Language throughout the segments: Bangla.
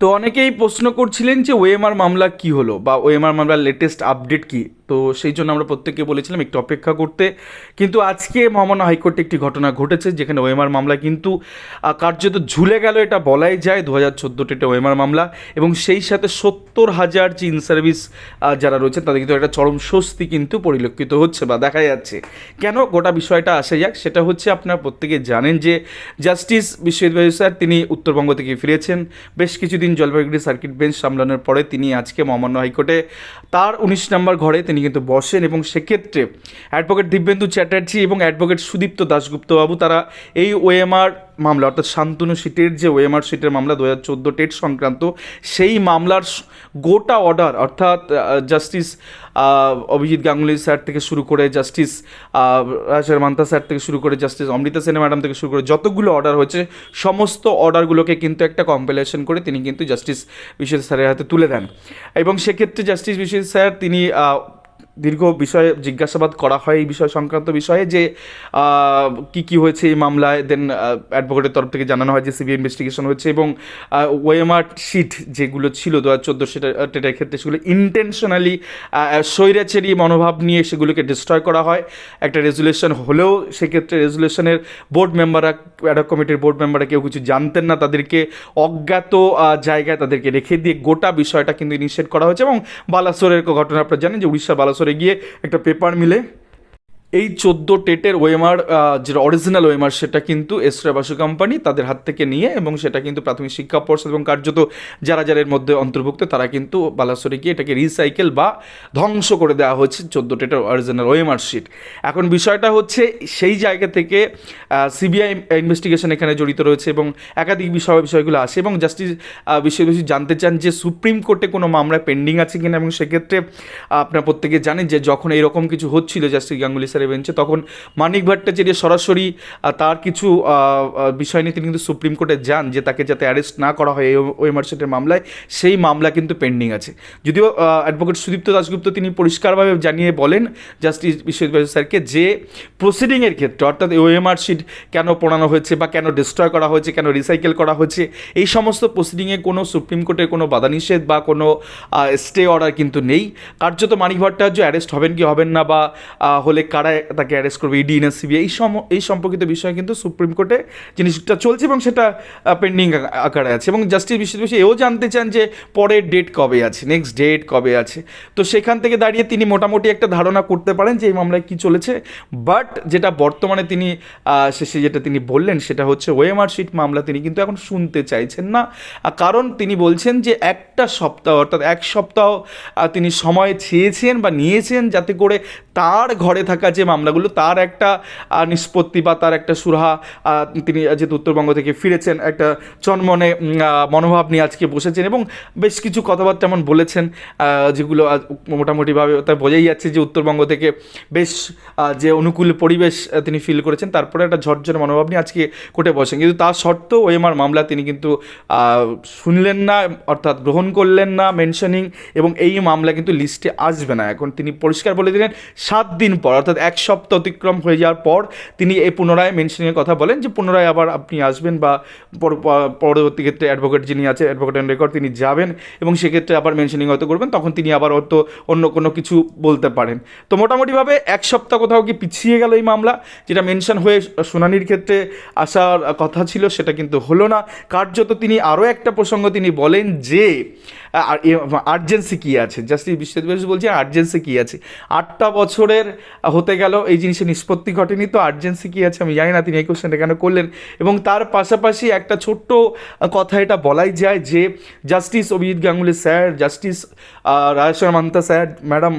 তো অনেকেই প্রশ্ন করছিলেন যে ওএমআর মামলা কি হলো বা ওএমআর মামলার লেটেস্ট আপডেট কি? তো সেই জন্য আমরা প্রত্যেককে বলেছিলাম একটু অপেক্ষা করতে। কিন্তু আজকে মহামান্য হাইকোর্টে একটি ঘটনা ঘটেছে যেখানে ওএমআর মামলা কিন্তু কার্যত ঝুলে গেল এটা বলাই যায়। দু হাজার চোদ্দোতে এটা ওএমআর মামলা এবং সেই সাথে সত্তর হাজার যে ইন সার্ভিস যারা রয়েছে তাদের কিন্তু একটা চরম স্বস্তি কিন্তু পরিলক্ষিত হচ্ছে বা দেখা যাচ্ছে। কেন গোটা বিষয়টা আসা যাক, সেটা হচ্ছে আপনারা প্রত্যেকে জানেন যে, জাস্টিস বিশ্ববিদ্যালয় স্যার তিনি উত্তরবঙ্গ থেকে ফিরেছেন। বেশ কিছুদিন জলপাইগুড়ি সার্কিট বেঞ্চ সামলানোর পরে তিনি আজকে মহামান্য হাইকোর্টে তার উনিশ নম্বর ঘরে তিনি কিন্তু বসেন এবং সেক্ষেত্রে অ্যাডভোকেট দিব্যেন্দু চ্যাটার্জি এবং অ্যাডভোকেট সুদীপ্ত দাশগুপ্তবাবু তারা এই ওএমআর মামলা, অর্থাৎ শান্তনু সিটের যে ওএমআর সিটের মামলা দু হাজার চোদ্দ টেট সংক্রান্ত, সেই মামলার গোটা অর্ডার অর্থাৎ জাস্টিস অভিজিৎ গাঙ্গুলি স্যার থেকে শুরু করে জাস্টিস রাজের মান্তা স্যার থেকে শুরু করে জাস্টিস অমৃতা সেনে ম্যাডাম থেকে শুরু করে যতগুলো অর্ডার হয়েছে, সমস্ত অর্ডারগুলোকে কিন্তু একটা কম্পিলেশন করে তিনি কিন্তু জাস্টিস বিশেষ স্যারের হাতে তুলে দেন। এবং সেক্ষেত্রে জাস্টিস বিশেষ স্যার তিনি দীর্ঘ বিষয়ে জিজ্ঞাসাবাদ করা হয় এই বিষয় সংক্রান্ত বিষয়ে যে কি কি হয়েছে এই মামলায়। দেন অ্যাডভোকেটের তরফ থেকে জানানো হয় যে সিবিআই ইনভেস্টিগেশন হয়েছে এবং ওয়েমার শিট যেগুলো ছিল দু হাজার চোদ্দ সেটা ক্ষেত্রে সেগুলো ইন্টেনশনালি স্বৈরাচারী মনোভাব নিয়ে সেগুলোকে ডিস্ট্রয় করা হয়। একটা রেজুলেশন হলেও সেক্ষেত্রে রেজুলেশনের বোর্ড মেম্বাররা অ্যাডক কমিটির বোর্ড মেম্বাররা কেউ কিছু জানতেন না। তাদেরকে অজ্ঞাত জায়গায় তাদেরকে রেখে দিয়ে গোটা বিষয়টা কিন্তু নিষেধ করা হয়েছে এবং বালাসোরের ঘটনা আপনারা জানেন যে উড়িষ্যার বালাসোরে গিয়ে একটা পেপার মিলে এই চোদ্দ টেটের ওয়েমার যেটা অরিজিনাল ওয়েমার, সেটা কিন্তু এসরা বাসু কোম্পানি তাদের হাত থেকে নিয়ে এবং সেটা কিন্তু প্রাথমিক শিক্ষা পর্ষদ এবং কার্যত যারা যারা এর মধ্যে অন্তর্ভুক্ত তারা কিন্তু বালাসরে গিয়ে এটাকে রিসাইকেল বা ধ্বংস করে দেওয়া হচ্ছে চোদ্দ টেটের অরিজিনাল ওয়েমার শিট এখন বিষয়টা হচ্ছে সেই জায়গা থেকে সিবিআই ইনভেস্টিগেশন এখানে জড়িত রয়েছে এবং একাধিক বিষয়, বিষয়গুলো আসে এবং জাস্টিস বিশ্ববিদ্যালয় জানতে চান যে সুপ্রিম কোর্টে কোনো মামলা পেন্ডিং আছে কিনা এবং সেক্ষেত্রে আপনার প্রত্যেকে জানেন যে যখন এরকম কিছু হচ্ছিল জাস্টিস গাঙ্গুলি স্যারের বেঞ্চে। তখন মানিক ভট্টাচার্য সরাসরি তার কিছু বিষয় নিয়ে তিনি কিন্তু সুপ্রিম কোর্টে যান যে তাকে যাতে অ্যারেস্ট না করা হয় এই ওয়েমার্সেটের মামলায়। সেই মামলা কিন্তু পেন্ডিং আছে। যদিও অ্যাডভোকেট সুদীপ্ত দাশগুপ্ত তিনি পরিষ্কারভাবে জানিয়ে বলেন জাস্টিস বিশ্ববিদ্যালয় স্যারকে যে প্রসিডিংয়ের ক্ষেত্রে, অর্থাৎ ওএমআর শিট কেন পোড়ানো হয়েছে বা কেন ডিস্ট্রয় করা হয়েছে, কেন রিসাইকেল করা হয়েছে, এই সমস্ত প্রসিডিংয়ে কোনো সুপ্রিম কোর্টের কোনো বাধা নিষেধ বা কোনো স্টে অর্ডার কিন্তু নেই। কার্যত মানিক ভট্টাচার্য অ্যারেস্ট হবেন কি হবেন না বা হলে কারা তাকে অ্যারেস্ট করবে ইডি না সিবিআই এই সম, এই সম্পর্কিত বিষয়ে কিন্তু সুপ্রিম কোর্টে জিনিসটা চলছে এবং সেটা পেন্ডিং আকারে আছে এবং জাস্টিস বিশ্ববিদ্যালয় এও জানতে চান যে পরের ডেট কবে আছে নেক্সট ডেট কবে আছে। তো সেখান থেকে দাঁড়িয়ে তিনি মোটামুটি একটা ধারণা করতে পারেন যে এই মামলায় কী চলেছে। বাট যেটা বর্তমানে তিনি শেষে যেটা তিনি বললেন সেটা হচ্ছে ওএমআর শিট মামলা তিনি কিন্তু এখন শুনতে চাইছেন না। কারণ তিনি বলছেন যে একটা সপ্তাহ, অর্থাৎ এক সপ্তাহ তিনি সময় চেয়েছেন বা নিয়েছেন যাতে করে তার ঘরে থাকা যে মামলাগুলো, তার একটা নিষ্পত্তি বা তার একটা সুরাহা তিনি যেহেতু উত্তরবঙ্গ থেকে ফিরেছেন, একটা চনমনে মনোভাব নিয়ে আজকে বসেছেন এবং বেশ কিছু কথাবার্তা এমন বলেছেন যেগুলো মোটামুটিভাবে তা বোঝাই যাচ্ছে যে উত্তরবঙ্গ থেকে বেশ যে অনুকূল পরিবেশ তিনি ফিল করেছেন, তারপরে একটা ঝরঝরে মনোভাব নিয়ে আজকে কোর্টে বসেন। কিন্তু তার সত্ত্বেও ওএমআর মামলা তিনি কিন্তু শুনলেন না, অর্থাৎ গ্রহণ করলেন না মেনশনিং এবং এই মামলা কিন্তু লিস্টে আসবে না। এখন তিনি পরিষ্কার বলে দিলেন, সাত দিন পর, অর্থাৎ এক সপ্তাহ অতিক্রম হয়ে যাওয়ার পর তিনি এই পুনরায় মেনশনিংয়ের কথা বলেন যে পুনরায় আবার আপনি আসবেন বা পরবর্তী ক্ষেত্রে অ্যাডভোকেট যিনি আছে অ্যাডভোকেট রেকর্ড তিনি যাবেন এবং সেক্ষেত্রে আবার মেনশনিং হয়তো করবেন, তখন তিনি আবার হয়তো অন্য কোনো কিছু বলতে পারেন। তো মোটামুটিভাবে এক সপ্তাহ কোথাও কি পিছিয়ে গেল এই মামলা? যেটা মেনশন হয়ে শুনানির ক্ষেত্রে আসার কথা ছিল সেটা কিন্তু হলো না। কার্যত তিনি আরও একটা প্রসঙ্গ তিনি বলেন যে আর্জেন্সি কী আছে? জাস্টিস বিশ্ববিদ্যালয় বলছে আর্জেন্সি কী আছে? আটটা বছরের হতে গেল, এই জিনিসের নিষ্পত্তি ঘটেনি, তো আর্জেন্সি কী আছে? আমি জানি না তিনি এই কোশ্চেনটা কেন করলেন। এবং তার পাশাপাশি একটা ছোট্ট কথা এটা বলাই যায় যে justice Abhijit Ganguly sir justice Rajeshwar Mantha sir madam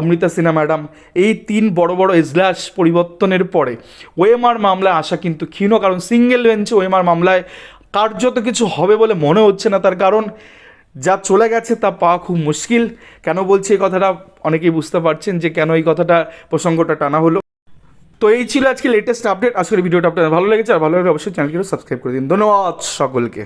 Amrita Sinha madam এই তিন বড় বড় এজলাস পরিবর্তনের পরে ওএমআর মামলায় আসা কিন্তু ক্ষীণ কারণ সিঙ্গেল বেঞ্চে ওএমআর মামলায় কার্যত কিছু হবে বলে মনে হচ্ছে না। তার কারণ যা চলে গেছে তা পাওয়া খুব মুশকিল। কেন বলছি এই কথাটা? অনেকেই বুঝতে পারছেন যে কেন এই কথাটা প্রসঙ্গটা টানা হলো। তো এই ছিল আজকে লেটেস্ট আপডেট আজকের ভিডিওটা আপনাদের ভালো লেগেছে, আর ভালো লাগলে অবশ্যই চ্যানেলকে সাবস্ক্রাইব করে দিন। ধন্যবাদ সকলকে।